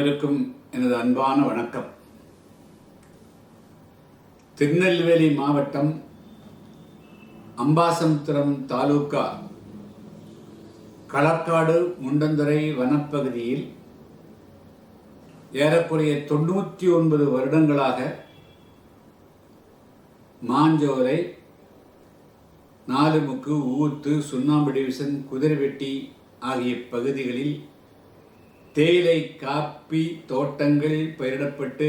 அனைவருக்கும் எனது அன்பான வணக்கம். திருநெல்வேலி மாவட்டம் அம்பாசமுத்திரம் தாலுகா களக்காடு முண்டந்துறை வனப்பகுதியில் ஏறக்குறைய தொண்ணூற்றி ஒன்பது வருடங்களாக மாஞ்சோலை நாலுமுக்கு ஊத்து சுண்ணாம்பு டிவிஷன் குதிரைவெட்டி ஆகிய பகுதிகளில் தேயிலை காப்பி தோட்டங்கள் பயிரிடப்பட்டு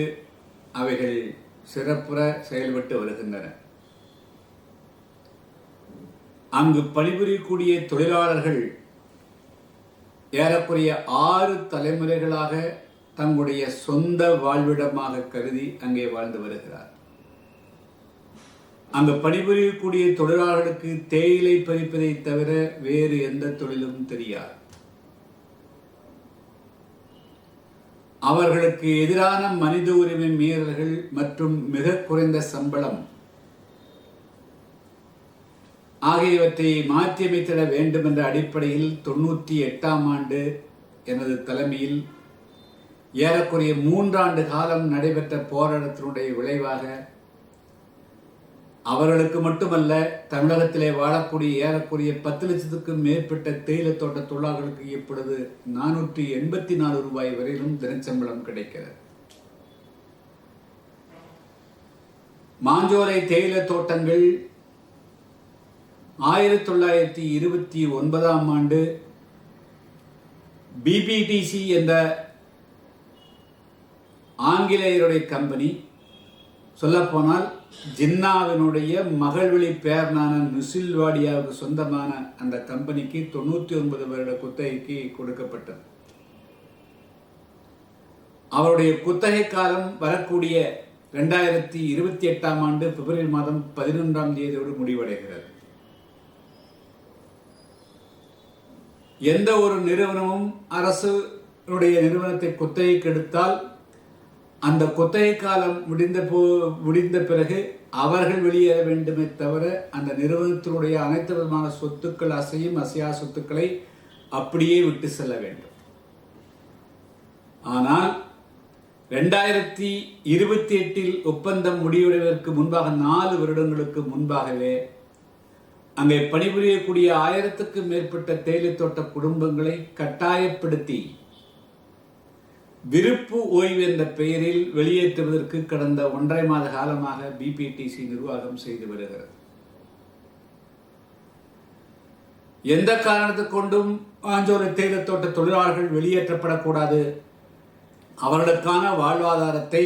அவைகள் சிறப்புற செயல்பட்டு வருகின்றன. அங்கு பணிபுரியக்கூடிய தொழிலாளர்கள் ஏறக்குறைய ஆறு தலைமுறைகளாக தங்களுடைய சொந்த வாழ்விடமாக கருதி அங்கே வாழ்ந்து வருகிறார். அங்கு பணிபுரியக்கூடிய தொழிலாளர்களுக்கு தேயிலை பறிப்பதை தவிர வேறு எந்த தொழிலும் தெரியாது. அவர்களுக்கு எதிரான மனித உரிமை மீறல்கள் மற்றும் மிக குறைந்த சம்பளம். ஆகியவற்றை மாற்றியமைத்திட வேண்டும் என்ற அடிப்படையில் தொண்ணூற்றி எட்டாம் ஆண்டு எனது தலைமையில் ஏறக்குறைய மூன்றாண்டு காலம் நடைபெற்ற போராட்டத்தினுடைய விளைவாக அவர்களுக்கு மட்டுமல்ல தமிழகத்திலே வாழக்கூடிய ஏறக்குரிய பத்து லட்சத்துக்கும் மேற்பட்ட தேயிலை தோட்ட தொழிலாளர்களுக்கு இப்பொழுது நானூற்றி எண்பத்தி நாலு ரூபாய் வரையிலும் தினச்சம்பளம் கிடைக்கிறது. மாஞ்சோலை தேயிலை தோட்டங்கள் ஆயிரத்தி தொள்ளாயிரத்தி இருபத்தி ஒன்பதாம் ஆண்டு பிபிடிசி என்ற ஆங்கிலேயருடைய கம்பெனி சொல்லப்போனால் ஜின்னாவினுடைய மகள்வழி பேரனான நுசில்வாடியாவுக்கு சொந்தமான அந்த கம்பெனிக்கு தொண்ணூற்றி ஒன்பது வருட குத்தகைக்கு கொடுக்கப்பட்டது. அவருடைய குத்தகை காலம் வரக்கூடிய ரெண்டாயிரத்தி இருபத்தி எட்டாம் ஆண்டு பிப்ரவரி மாதம் பதினொன்றாம் தேதியோடு முடிவடைகிறது. எந்த ஒரு நிறுவனமும் அரசுடைய நிறுவனத்தை குத்தகைக்கு எடுத்தால் அந்த குத்தகை காலம் முடிந்த போ முடிந்த பிறகு அவர்கள் வெளியேற வேண்டுமே தவிர அந்த நிறுவனத்தினுடைய அனைத்து விதமான சொத்துக்கள் அசையும் அசையா சொத்துக்களை அப்படியே விட்டு செல்ல வேண்டும். ஆனால் ரெண்டாயிரத்தி இருபத்தி எட்டில் ஒப்பந்தம் முடிவடைவதற்கு முன்பாக நாலு வருடங்களுக்கு முன்பாகவே அங்கே பணிபுரியக்கூடிய ஆயிரத்துக்கும் மேற்பட்ட தேயிலை தோட்ட குடும்பங்களை கட்டாயப்படுத்தி விருப்பு ஓய்வு என்ற பெயரில் வெளியேற்றுவதற்கு கடந்த ஒன்றரை மாத காலமாக பிபிடிசி நிர்வாகம் செய்து வருகிறது. எந்த காரணத்தை கொண்டும் ஆஞ்சோலை தேயிலை தோட்ட தொழிலாளர்கள் வெளியேற்றப்படக்கூடாது? அவர்களுக்கான வாழ்வாதாரத்தை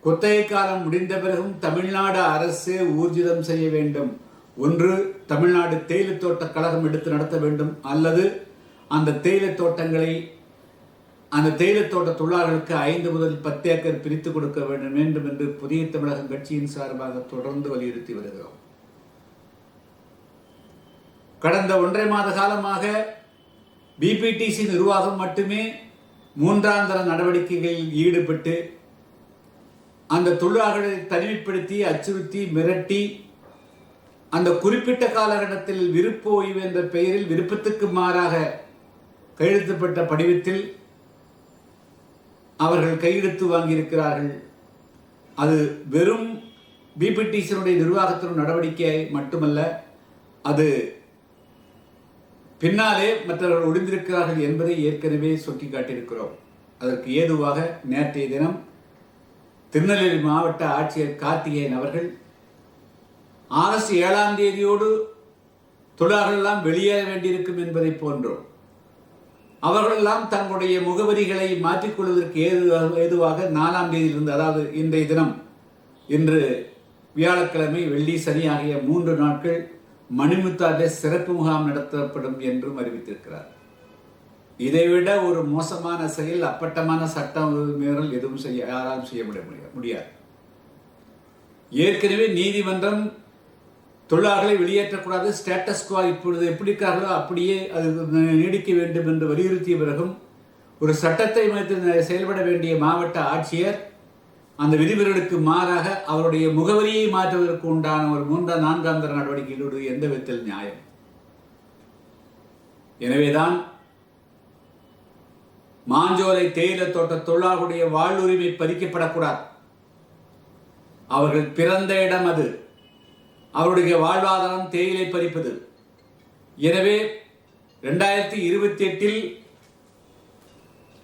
குத்தகை காலம் முடிந்த பிறகும் தமிழ்நாடு அரசே ஊர்ஜிதம் செய்ய வேண்டும். ஒன்று தமிழ்நாடு தேயிலை தோட்ட கழகம் எடுத்து நடத்த வேண்டும். அல்லது அந்த தேயிலை தோட்டங்களை அந்த தேயிலை தோட்ட தொழிலாளர்களுக்கு ஐந்து முதல் பத்து ஏக்கர் பிரித்து கொடுக்க வேண்டும் வேண்டும் என்று புதிய தமிழகம் கட்சியின் சார்பாக தொடர்ந்து வலியுறுத்தி வருகிறோம். கடந்த ஒன்றரை மாத காலமாக பிபிடிசி நிர்வாகம் மட்டுமே மூன்றாந்தர நடவடிக்கைகளில் ஈடுபட்டு அந்த தொழிலாளர்களை தனிமைப்படுத்தி அச்சுறுத்தி மிரட்டி அந்த குறிப்பிட்ட காலகட்டத்தில் விருப்ப ஓய்வு என்ற பெயரில் விருப்பத்துக்கு மாறாக கையெழுத்தப்பட்ட படிவத்தில் அவர்கள் கையெழுத்து வாங்கியிருக்கிறார்கள். அது வெறும் பிபிடிசியினுடைய நிர்வாகத்தினுடைய நடவடிக்கை மட்டுமல்ல அது பின்னாலே மற்றவர்கள் ஒளிந்திருக்கிறார்கள் என்பதை ஏற்கனவே சுட்டிக்காட்டியிருக்கிறோம். அதற்கு ஏதுவாக நேற்றைய தினம் திருநெல்வேலி மாவட்ட ஆட்சியர் கார்த்திகேயன் அவர்கள் ஆகஸ்ட் ஏழாம் தேதியோடு தொழிலாளர்கள் எல்லாம் வெளியேற வேண்டியிருக்கும் என்பதை போன்றோம். அவர்களெல்லாம் தங்களுடைய முகவரிகளை மாற்றிக்கொள்வதற்கு ஏது ஏதுவாக நாலாம் தேதியிலிருந்து அதாவது இன்றைய தினம் இன்று வியாழக்கிழமை வெள்ளி சனி ஆகிய மூன்று நாட்கள் மணிமுத்தாஜே சிறப்பு முகாம் நடத்தப்படும் என்றும் அறிவித்திருக்கிறார். இதைவிட ஒரு மோசமான செயல் அப்பட்டமான சட்ட மீறல் எதுவும் செய்ய யாராலும் செய்ய முடியாது. ஏற்கனவே நீதிமன்றம் தொழிலாளர்களை வெளியேற்றக்கூடாது. ஸ்டேட்டஸ் குவா இப்பொழுது எப்படி இருக்கார்களோ அப்படியே அது நீடிக்க வேண்டும் என்று வலியுறுத்திய பிறகும் ஒரு சட்டத்தை மதித்து செயல்பட வேண்டிய மாவட்ட ஆட்சியர் அந்த விதிமுறைகளுக்கு மாறாக அவருடைய முகவரியை மாற்றுவதற்கு உண்டான ஒரு மூன்றாம் நான்காம் தர நடவடிக்கைகளோடு எந்த விதத்தில் நியாயம்? எனவேதான் மாஞ்சோலை தேயிலை தோட்ட தொழிலாளர்களுடைய வாழ்வுரிமை பறிக்கப்படக்கூடாது. அவர்கள் பிறந்த இடம் அது. அவருடைய வாழ்வாதாரம் தேயிலை பறிப்பது. எனவே ரெண்டாயிரத்தி இருபத்தி எட்டில்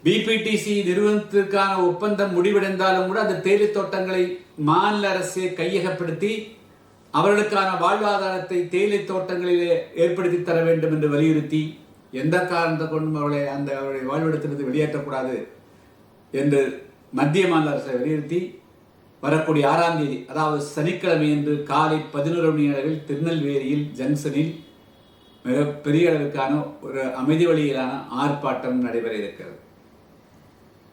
பிபிடிசி நிறுவனத்திற்கான ஒப்பந்தம் முடிவடைந்தாலும் கூட அந்த தேயிலை தோட்டங்களை மாநில அரசே கையகப்படுத்தி அவர்களுக்கான வாழ்வாதாரத்தை தேயிலை தோட்டங்களிலே ஏற்படுத்தி தர வேண்டும் என்று வலியுறுத்தி எந்த காரணத்தை கொண்டும் அவர்களை அந்த அவருடைய வாழ்விடத்திலிருந்து வெளியேற்றக்கூடாது என்று மத்திய மாநில அரசை வலியுறுத்தி வரக்கூடிய ஆறாம் தேதி அதாவது சனிக்கிழமையன்று காலை பதினோரு மணி அளவில் திருநெல்வேலியில் ஜங்ஷனில் மிக பெரிய அளவுக்கான ஒரு அமைதி வழியிலான ஆர்ப்பாட்டம் நடைபெற இருக்கிறது.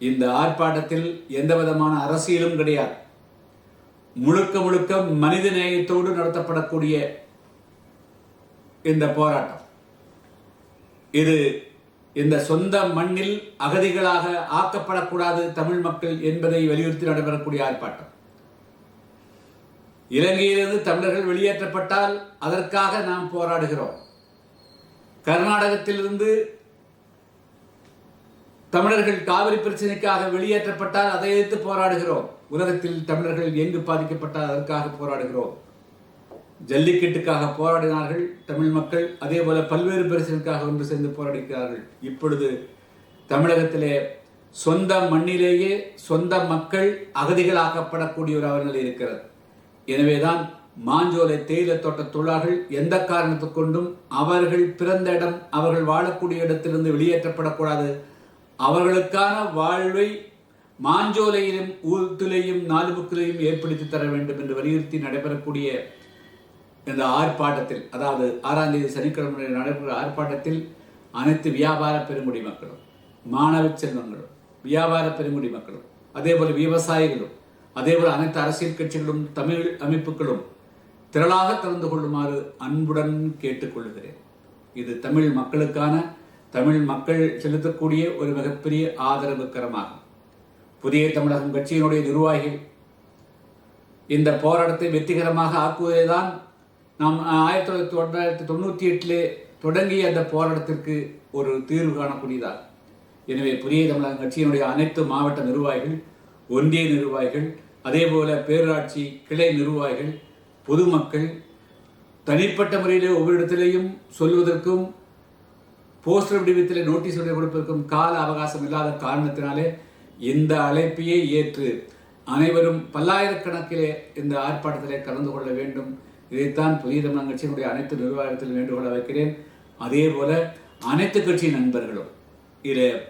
இந்த ஆர்ப்பாட்டத்தில் எந்த விதமான அரசியலும் கிடையாது. முழுக்க முழுக்க மனித நேயத்தோடு நடத்தப்படக்கூடிய இந்த போராட்டம். இது இந்த சொந்த மண்ணில் அகதிகளாக ஆக்கப்படக்கூடாது தமிழ் மக்கள் என்பதை வலியுறுத்தி நடைபெறக்கூடிய ஆர்ப்பாட்டம். இலங்கையிலிருந்து தமிழர்கள் வெளியேற்றப்பட்டால் அதற்காக நாம் போராடுகிறோம். கர்நாடகத்திலிருந்து தமிழர்கள் காவிரி பிரச்சனைக்காக வெளியேற்றப்பட்டால் அதை எதிர்த்து போராடுகிறோம். உலகத்தில் தமிழர்கள் எங்கு பாதிக்கப்பட்டால் அதற்காக போராடுகிறோம். ஜல்லிக்கட்டுக்காக போராடினார்கள் தமிழ் மக்கள் அதே போல பல்வேறு பிரச்சனைக்காக ஒன்று சேர்ந்து போராடுகிறார்கள் இப்பொழுது தமிழகத்திலே சொந்த மண்ணிலேயே சொந்த மக்கள் அகதிகளாக்கப்படக்கூடிய ஒரு அவநிலை இருக்கிறது எனவேதான் மாஞ்சோலை தேயிலை தோட்ட தொழிலாளர்கள் எந்த காரணத்தை கொண்டும் அவர்கள் பிறந்த இடம் அவர்கள் வாழக்கூடிய இடத்திலிருந்து வெளியேற்றப்படக்கூடாது. அவர்களுக்கான வாழ்வை மாஞ்சோலையிலும் ஊத்துலையும் நாலுமுக்கிலையும் ஏற்படுத்தி தர வேண்டும் என்று வலியுறுத்தி நடைபெறக்கூடிய இந்த ஆர்ப்பாட்டத்தில் அதாவது ஆறாம் தேதி சனிக்கிழமை நடைபெறும் ஆர்ப்பாட்டத்தில் அனைத்து வியாபார பெருங்குடி மக்களும் மாணவ செல்வங்களும் வியாபார பெருங்குடி மக்களும் அதே போல விவசாயிகளும் அதேபோல் அனைத்து அரசியல் கட்சிகளும் தமிழ் அமைப்புகளும் திரளாக கலந்து கொள்ளுமாறு அன்புடன் கேட்டுக்கொள்கிறேன். இது தமிழ் மக்களுக்கான தமிழ் மக்கள் செலுத்தக்கூடிய ஒரு மிகப்பெரிய ஆதரவு கரமாகும் புதிய தமிழகம் கட்சியினுடைய நிர்வாகிகள் இந்த போராட்டத்தை வெற்றிகரமாக ஆக்குவதேதான் நாம் ஆயிரத்தி தொள்ளாயிரத்தி தொள்ளாயிரத்தி தொண்ணூற்றி எட்டிலே தொடங்கிய அந்த போராட்டத்திற்கு ஒரு தீர்வு காணக்கூடியதாகும் எனவே புதிய தமிழகம் கட்சியினுடைய அனைத்து மாவட்ட நிர்வாகிகள் ஒன்றிய நிர்வாகிகள் அதே போல கிளை நிர்வாகிகள் பொதுமக்கள் தனிப்பட்ட முறையில் ஒவ்வொரு இடத்திலையும் சொல்வதற்கும் போஸ்டர் வடிவத்தில் நோட்டீஸ் கொடுப்பதற்கும் கால அவகாசம் இல்லாத காரணத்தினாலே இந்த அழைப்பையே ஏற்று அனைவரும் பல்லாயிரக்கணக்கிலே இந்த ஆர்ப்பாட்டத்திலே கலந்து கொள்ள வேண்டும். இதைத்தான் புதிய தமிழ் கட்சியினுடைய அனைத்து நிர்வாகத்தில் வேண்டுகோள வைக்கிறேன். அதே போல அனைத்து கட்சி நண்பர்களும் இதில்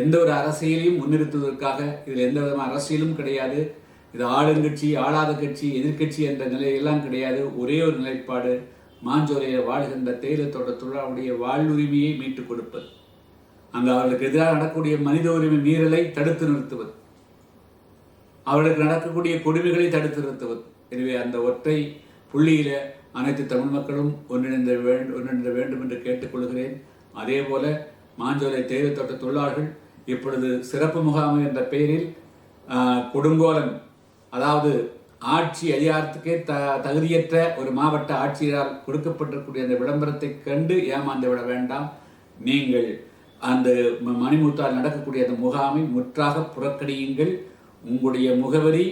எந்த ஒரு அரசியலையும் முன்னிறுத்துவதற்காக இதில் எந்த விதமான அரசியலும் கிடையாது. இது ஆளுங்கட்சி ஆளாத கட்சி எதிர்கட்சி என்ற நிலையெல்லாம் கிடையாது. ஒரே ஒரு நிலைப்பாடு மாஞ்சோலையை வாழ்கின்ற தேயிலை தோட்ட தொழிலாளருடைய வாழ்வுரிமையை மீட்டுக் கொடுப்பது. அங்கு அவர்களுக்கு எதிராக நடக்கக்கூடிய மனித உரிமை மீறலை தடுத்து நிறுத்துவது. அவர்களுக்கு நடக்கக்கூடிய கொடுமைகளை தடுத்து நிறுத்துவது. எனவே அந்த ஒற்றை புள்ளியில அனைத்து தமிழ் மக்களும் ஒன்றிணைந்த வேண்டும் ஒன்றிணைந்த வேண்டும் என்று கேட்டுக்கொள்கிறேன் அதே போல மாஞ்சோலை தேயிலை தோட்ட தொழிலாளர்கள் இப்பொழுது சிறப்பு முகாம் என்ற பெயரில் கொடுங்கோலன் அதாவது ஆட்சி அதிகாரத்துக்கே த தகுதியற்ற ஒரு மாவட்ட ஆட்சியரால் கொடுக்கப்பட்டிருக்கக்கூடிய அந்த விளம்பரத்தை கண்டு ஏமாந்து விட வேண்டாம். நீங்கள் அந்த மணிமுத்தால் நடக்கக்கூடிய அந்த முகாமை முற்றாக புறக்கணியுங்கள். உங்களுடைய முகவரி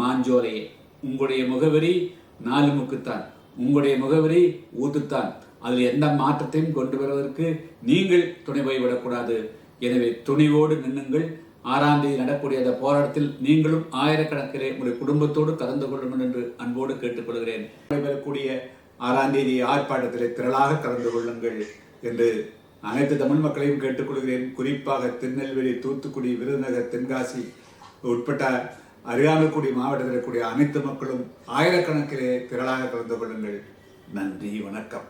மாஞ்சோலையே உங்களுடைய முகவரி நாலு முக்குத்தான் உங்களுடைய முகவரி ஊத்துத்தான். அதில் எந்த மாற்றத்தையும் கொண்டு வருவதற்கு நீங்கள் துணை போய்விடக்கூடாது. எனவே துணிவோடு நின்னுங்கள். ஆறாம் தேதி நடக்கூடிய அந்த போராட்டத்தில் நீங்களும் ஆயிரக்கணக்கிலே உங்களுடைய குடும்பத்தோடு கலந்து கொள்ளுங்கள் என்று அன்போடு கேட்டுக்கொள்கிறேன். நடைபெறக்கூடிய ஆறாம் தேதி ஆர்ப்பாட்டத்திலே திரளாக கலந்து கொள்ளுங்கள் என்று அனைத்து தமிழ் மக்களையும் கேட்டுக்கொள்கிறேன். குறிப்பாக திருநெல்வேலி தூத்துக்குடி விருதுநகர் தென்காசி உட்பட்ட அருகாமைக்குடி மாவட்டத்தில் இருக்கக்கூடிய அனைத்து மக்களும் ஆயிரக்கணக்கிலே திரளாக கலந்து கொள்ளுங்கள். நன்றி வணக்கம்.